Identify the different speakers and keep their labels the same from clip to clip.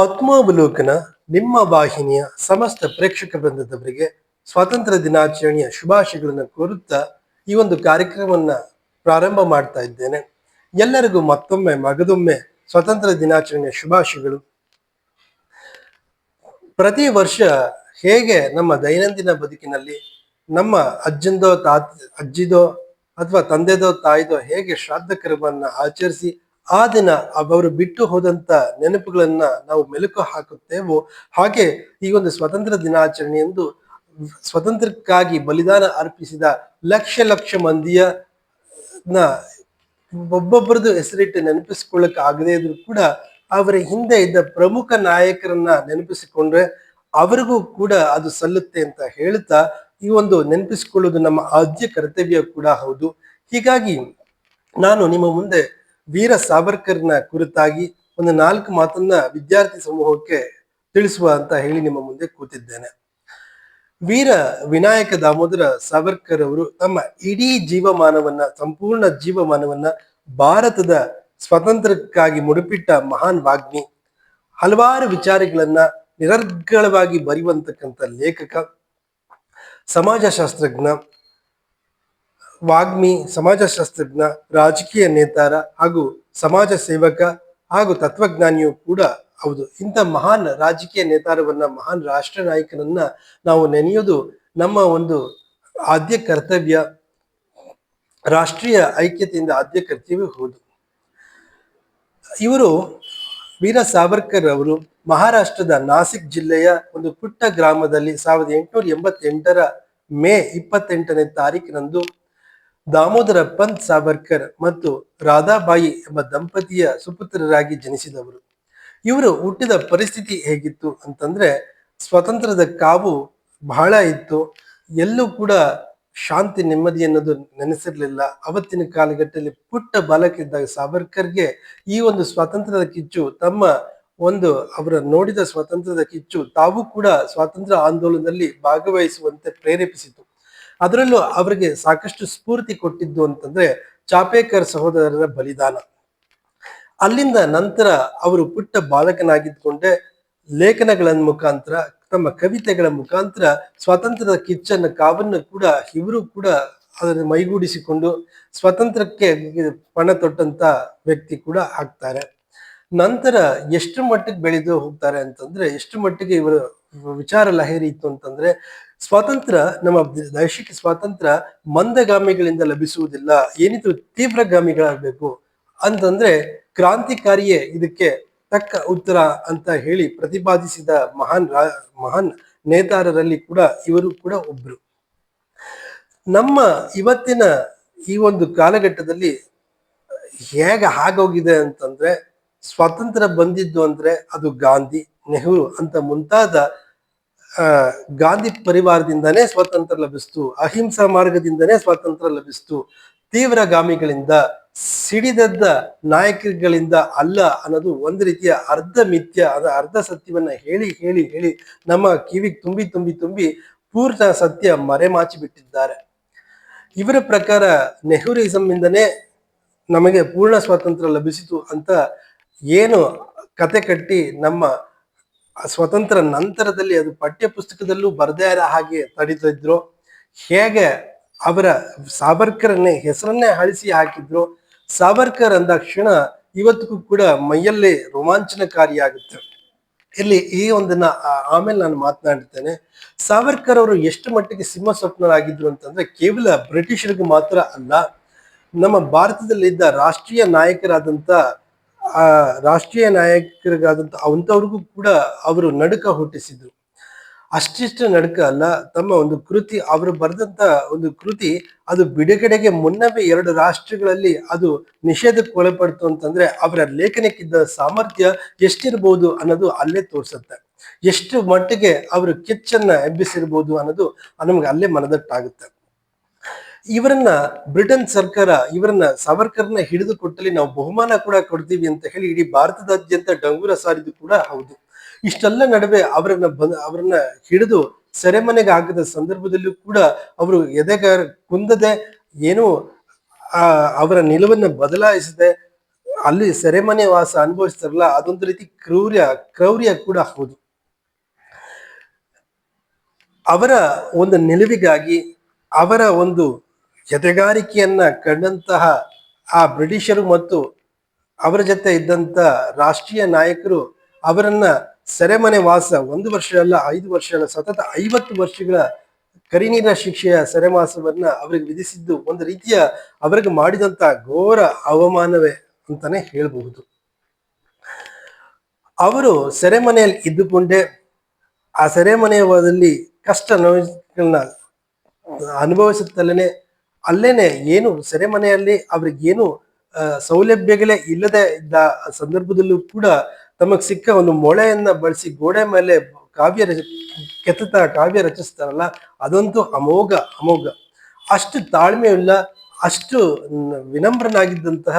Speaker 1: ಆತ್ಮಾವಲೋಕನ ನಿಮ್ಮ ವಾಹಿನಿಯ ಸಮಸ್ತ ಪ್ರೇಕ್ಷಕ ವೃಂದದವರಿಗೆ ಸ್ವಾತಂತ್ರ್ಯ ದಿನಾಚರಣೆಯ ಶುಭಾಶಯಗಳನ್ನು ಕೋರುತ್ತಾ ಈ ಒಂದು ಕಾರ್ಯಕ್ರಮವನ್ನ ಪ್ರಾರಂಭ ಮಾಡ್ತಾ ಇದ್ದೇನೆ. ಎಲ್ಲರಿಗೂ ಮತ್ತೊಮ್ಮೆ ಮಗದೊಮ್ಮೆ ಸ್ವಾತಂತ್ರ್ಯ ದಿನಾಚರಣೆಯ ಶುಭಾಶಯಗಳು. ಪ್ರತಿ ವರ್ಷ ಹೇಗೆ ನಮ್ಮ ದೈನಂದಿನ ಬದುಕಿನಲ್ಲಿ ನಮ್ಮ ಅಜ್ಜಂದೋ ತಾತ್, ಅಜ್ಜಿದೋ ಅಥವಾ ತಂದೆದೋ ತಾಯಿದೋ ಹೇಗೆ ಶ್ರಾದ್ದ ಕರ್ಮವನ್ನ ಆಚರಿಸಿ ಆ ದಿನ ಅವರು ಬಿಟ್ಟು ಹೋದಂತ ನೆನಪುಗಳನ್ನ ನಾವು ಮೆಲುಕು ಹಾಕುತ್ತೇವೋ? ಹಾಗೆ ಈ ಒಂದು ಸ್ವತಂತ್ರ ದಿನಾಚರಣೆಯಂದು ಸ್ವತಂತ್ರಕ್ಕಾಗಿ ಬಲಿದಾನ ಅರ್ಪಿಸಿದ ಲಕ್ಷ ಲಕ್ಷ ಮಂದಿಯ ಒಬ್ಬೊಬ್ಬರದು ಹೆಸರಿಟ್ಟು ನೆನಪಿಸ್ಕೊಳ್ಳಕ್ ಆಗದೇ ಇದ್ರು ಕೂಡ ಅವರ ಹಿಂದೆ ಇದ್ದ ಪ್ರಮುಖ ನಾಯಕರನ್ನ ನೆನಪಿಸಿಕೊಂಡ್ರೆ ಅವರಿಗೂ ಕೂಡ ಅದು ಸಲ್ಲುತ್ತೆ ಅಂತ ಹೇಳ್ತಾ ಈ ಒಂದು ನೆನಪಿಸಿಕೊಳ್ಳೋದು ನಮ್ಮ ಆದ್ಯ ಕರ್ತವ್ಯ ಕೂಡ ಹೌದು. ಹೀಗಾಗಿ ನಾನು ನಿಮ್ಮ ಮುಂದೆ ವೀರ ಸಾವರ್ಕರ್ನ ಕುರಿತಾಗಿ ಒಂದು ನಾಲ್ಕು ಮಾತನ್ನ ವಿದ್ಯಾರ್ಥಿ ಸಮೂಹಕ್ಕೆ ತಿಳಿಸುವ ಅಂತ ಹೇಳಿ ನಿಮ್ಮ ಮುಂದೆ ಕೂತಿದ್ದೇನೆ. ವೀರ ವಿನಾಯಕ ದಾಮೋದರ ಸಾವರ್ಕರ್ ಅವರು ತಮ್ಮ ಇಡೀ ಜೀವಮಾನವನ್ನ, ಸಂಪೂರ್ಣ ಜೀವಮಾನವನ್ನ ಭಾರತದ ಸ್ವಾತಂತ್ರ್ಯಕ್ಕಾಗಿ ಮುಡುಪಿಟ್ಟ ಮಹಾನ್ ವಾಗ್ಮಿ, ಹಲವಾರು ವಿಚಾರಗಳನ್ನ ನಿರರ್ಗಳವಾಗಿ ಬರೆಯುವಂತಕ್ಕಂಥ ಲೇಖಕ, ಸಮಾಜಶಾಸ್ತ್ರಜ್ಞ ವಾಗ್ಮಿ ಸಮಾಜಶಾಸ್ತ್ರಜ್ಞ, ರಾಜಕೀಯ ನೇತಾರ ಹಾಗೂ ಸಮಾಜ ಸೇವಕ ಹಾಗೂ ತತ್ವಜ್ಞಾನಿಯೂ ಕೂಡ ಹೌದು. ಇಂಥ ಮಹಾನ್ ರಾಜಕೀಯ ನೇತಾರವನ್ನ, ಮಹಾನ್ ರಾಷ್ಟ್ರ ನಾಯಕನನ್ನ ನಾವು ನೆನೆಯೋದು ನಮ್ಮ ಒಂದು ಆದ್ಯ ಕರ್ತವ್ಯ. ರಾಷ್ಟ್ರೀಯ ಐಕ್ಯತೆಯಿಂದ ಆದ್ಯ ಕರ್ತವ್ಯ ಹೌದು. ಇವರು ವೀರ ಸಾವರ್ಕರ್ ಅವರು ಮಹಾರಾಷ್ಟ್ರದ ನಾಸಿಕ್ ಜಿಲ್ಲೆಯ ಒಂದು ಪುಟ್ಟ ಗ್ರಾಮದಲ್ಲಿ ಸಾವಿರದ ಎಂಟುನೂರ ಎಂಬತ್ತೆಂಟರ ಮೇ ಇಪ್ಪತ್ತೆಂಟನೇ ತಾರೀಕಿನಂದು ದಾಮೋದರ ಪಂತ್ ಸಾವರ್ಕರ್ ಮತ್ತು ರಾಧಾಬಾಯಿ ಎಂಬ ದಂಪತಿಯ ಸುಪುತ್ರರಾಗಿ ಜನಿಸಿದವರು. ಇವರು ಹುಟ್ಟಿದ ಪರಿಸ್ಥಿತಿ ಹೇಗಿತ್ತು ಅಂತಂದ್ರೆ ಸ್ವತಂತ್ರದ ಕಾವು ಬಹಳ ಇತ್ತು. ಎಲ್ಲೂ ಕೂಡ ಶಾಂತಿ, ನೆಮ್ಮದಿ ಅನ್ನೋದು ನೆನೆಸಿರ್ಲಿಲ್ಲ. ಅವತ್ತಿನ ಕಾಲಘಟ್ಟದಲ್ಲಿ ಪುಟ್ಟ ಬಾಲಕಿದ್ದಾಗ ಸಾವರ್ಕರ್ಗೆ ಈ ಒಂದು ಸ್ವಾತಂತ್ರ್ಯದ ಕಿಚ್ಚು, ತಮ್ಮ ಒಂದು ಅವರ ನೋಡಿದ ಸ್ವಾತಂತ್ರ್ಯದ ಕಿಚ್ಚು ತಾವು ಕೂಡ ಸ್ವಾತಂತ್ರ್ಯ ಆಂದೋಲನದಲ್ಲಿ ಭಾಗವಹಿಸುವಂತೆ ಪ್ರೇರೇಪಿಸಿತು. ಅದರಲ್ಲೂ ಅವರಿಗೆ ಸಾಕಷ್ಟು ಸ್ಫೂರ್ತಿ ಕೊಟ್ಟಿದ್ದು ಅಂತಂದ್ರೆ ಚಾಪೇಕರ್ ಸಹೋದರರ ಬಲಿದಾನ. ಅಲ್ಲಿಂದ ನಂತರ ಅವರು ಪುಟ್ಟ ಬಾಲಕನಾಗಿದ್ದುಕೊಂಡೆ ಲೇಖನಗಳ ಮುಖಾಂತರ, ತಮ್ಮ ಕವಿತೆಗಳ ಮುಖಾಂತರ ಸ್ವಾತಂತ್ರ್ಯದ ಕಿಚ್ಚನ್ನ, ಕಾವನ್ನು ಕೂಡ, ಇವರು ಕೂಡ ಅದನ್ನು ಮೈಗೂಡಿಸಿಕೊಂಡು ಸ್ವತಂತ್ರಕ್ಕೆ ಪಣ ತೊಟ್ಟಂತ ವ್ಯಕ್ತಿ ಕೂಡ ಆಗ್ತಾರೆ. ನಂತರ ಎಷ್ಟು ಮಟ್ಟಿಗೆ ಬೆಳೆದು ಹೋಗ್ತಾರೆ ಅಂತಂದ್ರೆ ಎಷ್ಟು ಮಟ್ಟಿಗೆ ಇವರು ವಿಚಾರ ಲಹರಿ ಇತ್ತು ಅಂತಂದ್ರೆ ಸ್ವಾತಂತ್ರ್ಯ, ನಮ್ಮ ದೈಶಿಕ ಸ್ವಾತಂತ್ರ್ಯ ಮಂದಗಾಮಿಗಳಿಂದ ಲಭಿಸುವುದಿಲ್ಲ. ಏನಿದ್ರು ತೀವ್ರಗಾಮಿಗಳಾಗಬೇಕು ಅಂತಂದ್ರೆ ಕ್ರಾಂತಿಕಾರಿಯೇ ಇದಕ್ಕೆ ತಕ್ಕ ಉತ್ತರ ಅಂತ ಹೇಳಿ ಪ್ರತಿಪಾದಿಸಿದ ಮಹಾನ್ ರಾ, ಮಹಾನ್ ನೇತಾರರಲ್ಲಿ ಕೂಡ ಇವರು ಕೂಡ ಒಬ್ರು. ನಮ್ಮ ಇವತ್ತಿನ ಈ ಒಂದು ಕಾಲಘಟ್ಟದಲ್ಲಿ ಹೇಗೆ ಆಗೋಗಿದೆ ಅಂತಂದ್ರೆ ಸ್ವಾತಂತ್ರ್ಯ ಬಂದಿದ್ದು ಅಂದ್ರೆ ಅದು ಗಾಂಧಿ ನೆಹರು ಅಂತ ಮುಂತಾದ ಗಾಂಧಿ ಪರಿವಾರದಿಂದನೇ ಸ್ವಾತಂತ್ರ್ಯ ಲಭಿಸ್ತು, ಅಹಿಂಸಾ ಮಾರ್ಗದಿಂದನೇ ಸ್ವಾತಂತ್ರ್ಯ ಲಭಿಸ್ತು, ತೀವ್ರಗಾಮಿಗಳಿಂದ, ಸಿಡಿದದ್ದ ನಾಯಕರುಗಳಿಂದ ಅಲ್ಲ ಅನ್ನೋದು ಒಂದು ರೀತಿಯ ಅರ್ಧ ಮಿಥ್ಯ, ಅದ ಅರ್ಧ ಸತ್ಯವನ್ನ ಹೇಳಿ ಹೇಳಿ ಹೇಳಿ ನಮ್ಮ ಕಿವಿಗೆ ತುಂಬಿ ತುಂಬಿ ತುಂಬಿ ಪೂರ್ಣ ಸತ್ಯ ಮರೆಮಾಚಿ ಬಿಟ್ಟಿದ್ದಾರೆ. ಇವರ ಪ್ರಕಾರ ನೆಹರೂಯಿಸಂ ಇಂದನೇ ನಮಗೆ ಪೂರ್ಣ ಸ್ವಾತಂತ್ರ್ಯ ಲಭಿಸಿತು ಅಂತ ಏನು ಕತೆ ಕಟ್ಟಿ ನಮ್ಮ ಸ್ವತಂತ್ರ ನಂತರದಲ್ಲಿ ಅದು ಪಠ್ಯ ಪುಸ್ತಕದಲ್ಲೂ ಬರದೇ ಇರೋ ಹಾಗೆ ತಡೀತಿದ್ರು ಹೇಗೆ ಅವರ ಸಾವರ್ಕರನ್ನೇ ಹೆಸರನ್ನೇ ಅಳಿಸಿ ಹಾಕಿದ್ರು. ಸಾವರ್ಕರ್ ಅಂದಾಕ್ಷಣ ಇವತ್ತಿಗೂ ಕೂಡ ಮೈಯಲ್ಲಿ ರೋಮಾಂಚನಕಾರಿಯಾಗುತ್ತೆ. ಇಲ್ಲಿ ಈ ಒಂದನ್ನ ಆಮೇಲೆ ನಾನು ಮಾತನಾಡ್ತೇನೆ ಸಾವರ್ಕರ್ ಅವರು ಎಷ್ಟು ಮಟ್ಟಿಗೆ ಸಿಂಹ ಸ್ವಪ್ನರಾಗಿದ್ರು ಅಂತಂದ್ರೆ ಕೇವಲ ಬ್ರಿಟಿಷರಿಗೆ ಮಾತ್ರ ಅಲ್ಲ, ನಮ್ಮ ಭಾರತದಲ್ಲಿದ್ದ ರಾಷ್ಟ್ರೀಯ ನಾಯಕರಾದಂತ ಆ ರಾಷ್ಟ್ರೀಯ ನಾಯಕರಿಗಾದಂಥ ಅಂಥವ್ರಿಗೂ ಕೂಡ ಅವರು ನಡುಕ ಹುಟ್ಟಿಸಿದ್ರು. ಅಷ್ಟಿಷ್ಟು ನಡುಕ ಅಲ್ಲ, ತಮ್ಮ ಒಂದು ಕೃತಿ, ಅವರು ಬರೆದಂತ ಒಂದು ಕೃತಿ, ಅದು ಬಿಡುಗಡೆಗೆ ಮುನ್ನವೇ ಎರಡು ರಾಷ್ಟ್ರಗಳಲ್ಲಿ ಅದು ನಿಷೇಧಕ್ಕೆ ಒಳಪಡ್ತು ಅಂತಂದ್ರೆ ಅವರ ಲೇಖನಕ್ಕಿದ್ದ ಸಾಮರ್ಥ್ಯ ಎಷ್ಟಿರ್ಬೋದು ಅನ್ನೋದು ಅಲ್ಲೇ ತೋರಿಸುತ್ತೆ. ಎಷ್ಟು ಮಟ್ಟಿಗೆ ಅವರು ಕಿಚ್ಚನ್ನ ಎಬ್ಬಿಸಿರ್ಬೋದು ಅನ್ನೋದು ನಮ್ಗೆ ಅಲ್ಲೇ ಮನದಟ್ಟಾಗುತ್ತೆ. ಇವರನ್ನ ಬ್ರಿಟನ್ ಸರ್ಕಾರ, ಇವರನ್ನ ಸಾವರ್ಕರ್ನ ಹಿಡಿದು ಕೊಟ್ಟಲ್ಲಿ ನಾವು ಬಹುಮಾನ ಕೂಡ ಕೊಡ್ತೀವಿ ಅಂತ ಹೇಳಿ ಇಡೀ ಭಾರತದಾದ್ಯಂತ ಡಂಗೂರ ಸಾರಿದ್ದು ಕೂಡ ಹೌದು. ಇಷ್ಟೆಲ್ಲ ನಡುವೆ ಅವರನ್ನ ಬಂದ ಅವರನ್ನ ಹಿಡಿದು ಸೆರೆಮನೆಗೆ ಹಾಕಿದ ಸಂದರ್ಭದಲ್ಲೂ ಕೂಡ ಅವರು ಎದೆಗಾರ ಕುಂದದೆ ಏನು ಅವರ ನಿಲುವನ್ನ ಬದಲಾಯಿಸದೆ ಅಲ್ಲಿ ಸೆರೆಮನೆ ವಾಸ ಅನುಭವಿಸ್ತಾರಲ್ಲ, ಅದೊಂದು ರೀತಿ ಕ್ರೌರ್ಯ ಕ್ರೌರ್ಯ ಕೂಡ ಹೌದು. ಅವರ ಒಂದು ನಿಲುವಿಗಾಗಿ, ಅವರ ಒಂದು ಎದೆಗಾರಿಕೆಯನ್ನ ಕಂಡಂತಹ ಆ ಬ್ರಿಟಿಷರು ಮತ್ತು ಅವರ ಜೊತೆ ಇದ್ದಂತ ರಾಷ್ಟ್ರೀಯ ನಾಯಕರು ಅವರನ್ನ ಸೆರೆಮನೆ ವಾಸ ಒಂದು ವರ್ಷ ಅಲ್ಲ ಐದು ವರ್ಷ ಅಲ್ಲ ಸತತ ಐವತ್ತು ವರ್ಷಗಳ ಕರಿನೀರ ಶಿಕ್ಷೆಯ ಸೆರೆವಾಸವನ್ನ ಅವರಿಗೆ ವಿಧಿಸಿದ್ದು ಒಂದು ರೀತಿಯ ಅವರಿಗೆ ಮಾಡಿದಂತ ಘೋರ ಅವಮಾನವೇ ಅಂತಾನೆ ಹೇಳಬಹುದು. ಅವರು ಸೆರೆಮನೆಯಲ್ಲಿ ಇದ್ದುಕೊಂಡೇ ಆ ಸೆರೆಮನೆಯಲ್ಲಿ ಕಷ್ಟ ನೋವುಗಳನ್ನ ಅನುಭವಿಸುತ್ತಲೇ ಅಲ್ಲೇನೆ ಏನು ಸೆರೆಮನೆಯಲ್ಲಿ ಅವ್ರಿಗೇನು ಸೌಲಭ್ಯಗಳೇ ಇಲ್ಲದೆ ಇದ್ದ ಸಂದರ್ಭದಲ್ಲೂ ಕೂಡ ತಮಗೆ ಸಿಕ್ಕ ಒಂದು ಮೊಳೆಯನ್ನ ಬಳಸಿ ಗೋಡೆ ಮೇಲೆ ಕಾವ್ಯ ರಚ, ಕೆತ್ತುತ್ತಾ ಕಾವ್ಯ ರಚಿಸ್ತಾರಲ್ಲ, ಅದಂತೂ ಅಮೋಘ ಅಮೋಘ. ಅಷ್ಟು ತಾಳ್ಮೆಯುಳ್ಳ, ಅಷ್ಟು ವಿನಮ್ರನಾಗಿದ್ದಂತಹ,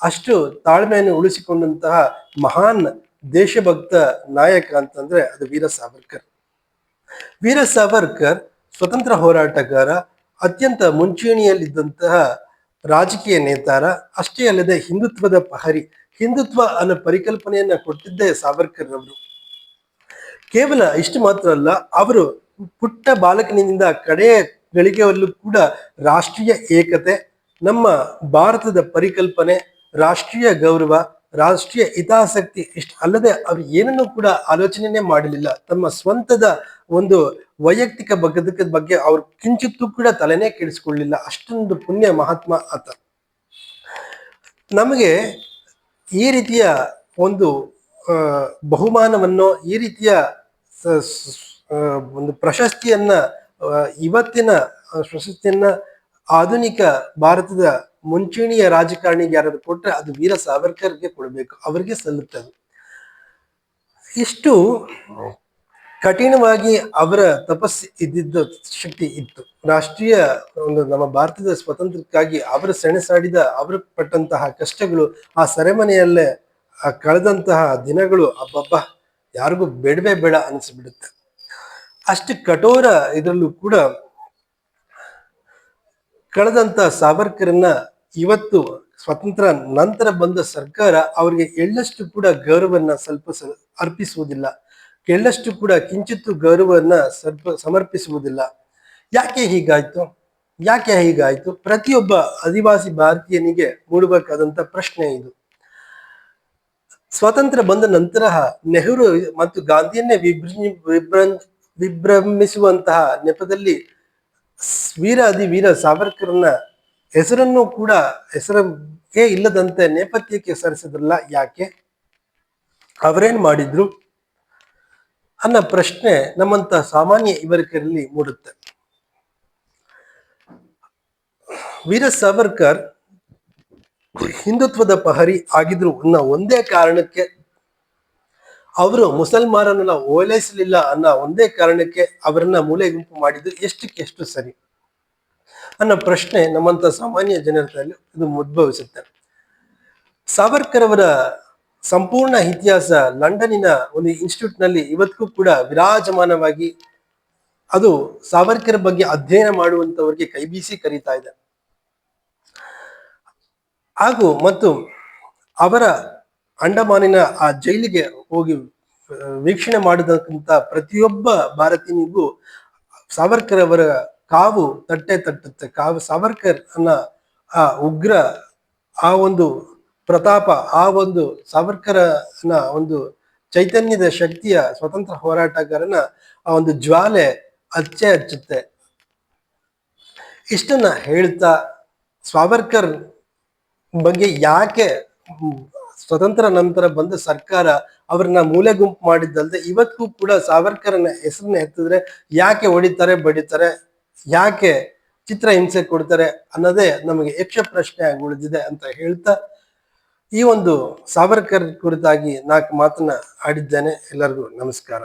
Speaker 1: ಅಷ್ಟು ತಾಳ್ಮೆಯನ್ನು ಉಳಿಸಿಕೊಂಡಂತಹ ಮಹಾನ್ ದೇಶಭಕ್ತ ನಾಯಕ ಅಂತಂದ್ರೆ ಅದು ವೀರ ಸಾವರ್ಕರ್ ವೀರ ಸಾವರ್ಕರ್ ಸ್ವತಂತ್ರ ಹೋರಾಟಗಾರ ಅತ್ಯಂತ ಮುಂಚೂಣಿಯಲ್ಲಿದ್ದಂತಹ ರಾಜಕೀಯ ನೇತಾರ, ಅಷ್ಟೇ ಅಲ್ಲದೆ ಹಿಂದುತ್ವದ ಪಹರಿ, ಹಿಂದುತ್ವ ಅನ್ನೋ ಪರಿಕಲ್ಪನೆಯನ್ನ ಕೊಟ್ಟಿದ್ದೇ ಸಾವರ್ಕರ್ ಅವರು ಕೇವಲ ಇಷ್ಟು ಮಾತ್ರ ಅಲ್ಲ, ಅವರು ಪುಟ್ಟ ಬಾಲಕನಿಂದ ಕಡೆಯ ಗಳಿಗೆಯಲ್ಲೂ ಕೂಡ ರಾಷ್ಟ್ರೀಯ ಏಕತೆ, ನಮ್ಮ ಭಾರತದ ಪರಿಕಲ್ಪನೆ, ರಾಷ್ಟ್ರೀಯ ಗೌರವ, ರಾಷ್ಟ್ರೀಯ ಹಿತಾಸಕ್ತಿ ಇಷ್ಟ ಅಲ್ಲದೆ ಅವ್ರು ಏನನ್ನು ಕೂಡ ಆಲೋಚನೆನೇ ಮಾಡಲಿಲ್ಲ. ತಮ್ಮ ಸ್ವಂತದ ಒಂದು ವೈಯಕ್ತಿಕ ಬದುಕದ ಬಗ್ಗೆ ಅವ್ರು ಕಿಂಚಿತ್ತೂ ಕೂಡ ತಲೆನೇ ಕೆಡಿಸ್ಕೊಳ್ಳಿಲ್ಲ. ಅಷ್ಟೊಂದು ಪುಣ್ಯ ಮಹಾತ್ಮ ಆತ. ನಮಗೆ ಈ ರೀತಿಯ ಒಂದು ಬಹುಮಾನವನ್ನು ಈ ರೀತಿಯ ಒಂದು ಪ್ರಶಸ್ತಿಯನ್ನ ಇವತ್ತಿನ ಪ್ರಶಸ್ತಿಯನ್ನ ಆಧುನಿಕ ಭಾರತದ ಮುಂಚೂಣಿಯ ರಾಜಕಾರಣಿಗೆ ಯಾರಾದ್ರು ಕೊಟ್ಟರೆ ಅದು ವೀರ ಸಾವರ್ಕರ್ಗೆ ಕೊಡಬೇಕು. ಅವರಿಗೆ ಸಲ್ಲುತ್ತದೆ ಇಷ್ಟು ಕಠಿಣವಾಗಿ ಅವರ ತಪಸ್ಸು ಇದ್ದಿದ್ದ ಶಕ್ತಿ ಇತ್ತು. ರಾಷ್ಟ್ರೀಯ ಒಂದು ನಮ್ಮ ಭಾರತದ ಸ್ವಾತಂತ್ರ್ಯಕ್ಕಾಗಿ ಅವರು ಸೆಣಸಾಡಿದ ಅವರು ಪಟ್ಟಂತಹ ಕಷ್ಟಗಳು, ಆ ಸೆರೆಮನೆಯಲ್ಲೇ, ಆ ಕಳೆದಂತಹ ದಿನಗಳು, ಅಬ್ಬಬ್ಬ, ಯಾರಿಗೂ ಬೇಡವೇ ಬೇಡ ಅನಿಸ್ಬಿಡುತ್ತೆ. ಅಷ್ಟು ಕಠೋರ ಇದರಲ್ಲೂ ಕೂಡ ಕಳೆದಂತ ಸಾವರ್ಕರನ್ನ ಇವತ್ತು ಸ್ವತಂತ್ರ ನಂತರ ಬಂದ ಸರ್ಕಾರ ಅವರಿಗೆ ಎಳ್ಳಷ್ಟು ಕೂಡ ಗೌರವನ್ನ ಸ್ವಲ್ಪ ಅರ್ಪಿಸುವುದಿಲ್ಲ. ಎಳ್ಳಷ್ಟು ಕೂಡ ಕಿಂಚಿತ್ತು ಗೌರವನ್ನ ಸರ್ಪ ಸಮರ್ಪಿಸುವುದಿಲ್ಲ. ಯಾಕೆ ಹೀಗಾಯ್ತು? ಯಾಕೆ ಹೀಗಾಯ್ತು? ಪ್ರತಿಯೊಬ್ಬ ಆದಿವಾಸಿ ಭಾರತೀಯನಿಗೆ ಮೂಡಬೇಕಾದಂತ ಪ್ರಶ್ನೆ ಇದು. ಸ್ವಾತಂತ್ರ್ಯ ಬಂದ ನಂತರ ನೆಹರು ಮತ್ತು ಗಾಂಧಿಯನ್ನೇ ವಿಭ್ರ ವಿಭ್ರ, ವಿಭ್ರಮಿಸುವಂತಹ ನೆಪದಲ್ಲಿ ವೀರ ಅದಿ ವೀರ ಸಾವರ್ಕರ್ನ ಹೆಸರನ್ನು ಕೂಡ ಹೆಸರೇ ಇಲ್ಲದಂತೆ ನೇಪಥ್ಯಕ್ಕೆ ಸರಿಸಿದ್ರಲ್ಲ ಯಾಕೆ? ಅವರೇನ್ ಮಾಡಿದ್ರು? ಅನ್ನೋ ಪ್ರಶ್ನೆ ನಮ್ಮಂತ ಸಾಮಾನ್ಯ ಯುವಕರಲ್ಲಿ ಮೂಡುತ್ತೆ. ವೀರ ಸಾವರ್ಕರ್ ಹಿಂದುತ್ವದ ಪಹರಿ ಆಗಿದ್ರು ಅನ್ನೋ ಒಂದೇ ಕಾರಣಕ್ಕೆ ಅವರು ಮುಸಲ್ಮಾನರನ್ನ ಓಲೈಸಲಿಲ್ಲ ಅನ್ನೋ ಒಂದೇ ಕಾರಣಕ್ಕೆ ಅವರನ್ನ ಮೂಲೆ ಗುಂಪು ಮಾಡಿದ್ದು ಎಷ್ಟಕ್ಕೆಷ್ಟು ಸರಿ? ಅನ್ನೋ ಪ್ರಶ್ನೆ ನಮ್ಮಂತ ಸಾಮಾನ್ಯ ಜನರಲ್ಲಿ ಇದು ಉದ್ಭವಿಸುತ್ತೆ. ಸಾವರ್ಕರ್ ಅವರ ಸಂಪೂರ್ಣ ಇತಿಹಾಸ ಲಂಡನ್ನಿನ ಒಂದು ಇನ್ಸ್ಟಿಟ್ಯೂಟ್ನಲ್ಲಿ ಇವತ್ತಿಗೂ ಕೂಡ ವಿರಾಜಮಾನವಾಗಿ ಅದು ಸಾವರ್ಕರ್ ಬಗ್ಗೆ ಅಧ್ಯಯನ ಮಾಡುವಂತವರಿಗೆ ಕೈಬೀಸಿ ಕರೀತಾ ಇದೆ. ಹಾಗೂ ಮತ್ತು ಅವರ ಅಂಡಮಾನಿನ ಆ ಜೈಲಿಗೆ ಹೋಗಿ ವೀಕ್ಷಣೆ ಮಾಡಿದಂತ ಪ್ರತಿಯೊಬ್ಬ ಭಾರತೀಯನಿಗೂ ಸಾವರ್ಕರ್ ಅವರ ಕಾವು ತಟ್ಟೆ ತಟ್ಟುತ್ತೆ. ಕಾವು ಸಾವರ್ಕರ್ ಅನ್ನ ಆ ಉಗ್ರ, ಆ ಒಂದು ಪ್ರತಾಪ ಆ ಒಂದು ಸಾವರ್ಕರನ ಒಂದು ಚೈತನ್ಯದ ಶಕ್ತಿಯ ಸ್ವತಂತ್ರ ಹೋರಾಟಗಾರನ ಆ ಒಂದು ಜ್ವಾಲೆ ಅಚ್ಚೆ ಹಚ್ಚುತ್ತೆ ಇಷ್ಟನ್ನ ಹೇಳ್ತಾ ಸಾವರ್ಕರ್ ಬಗ್ಗೆ ಯಾಕೆ ಸ್ವತಂತ್ರ ನಂತರ ಬಂದ ಸರ್ಕಾರ ಅವ್ರನ್ನ ಮೂಲೆ ಗುಂಪು ಮಾಡಿದ್ದಲ್ದೆ ಇವತ್ತಿಗೂ ಕೂಡ ಸಾವರ್ಕರನ ಹೆಸರನ್ನ ಎತ್ತಿದ್ರೆ ಯಾಕೆ ಹೊಡಿತಾರೆ, ಬಡಿತಾರೆ, ಯಾಕೆ ಚಿತ್ರ ಹಿಂಸೆ ಕೊಡ್ತಾರೆ ಅನ್ನೋದೇ ನಮಗೆ ಯಕ್ಷ ಪ್ರಶ್ನೆ ಉಳಿದಿದೆ ಅಂತ ಹೇಳ್ತಾ ಈ ಒಂದು ಸಾವರ್ಕರ್ ಕುರಿತಾಗಿ ನಾಲ್ಕು ಮಾತನ್ನ ಆಡಿದ್ದೇನೆ. ಎಲ್ಲರಿಗೂ ನಮಸ್ಕಾರ.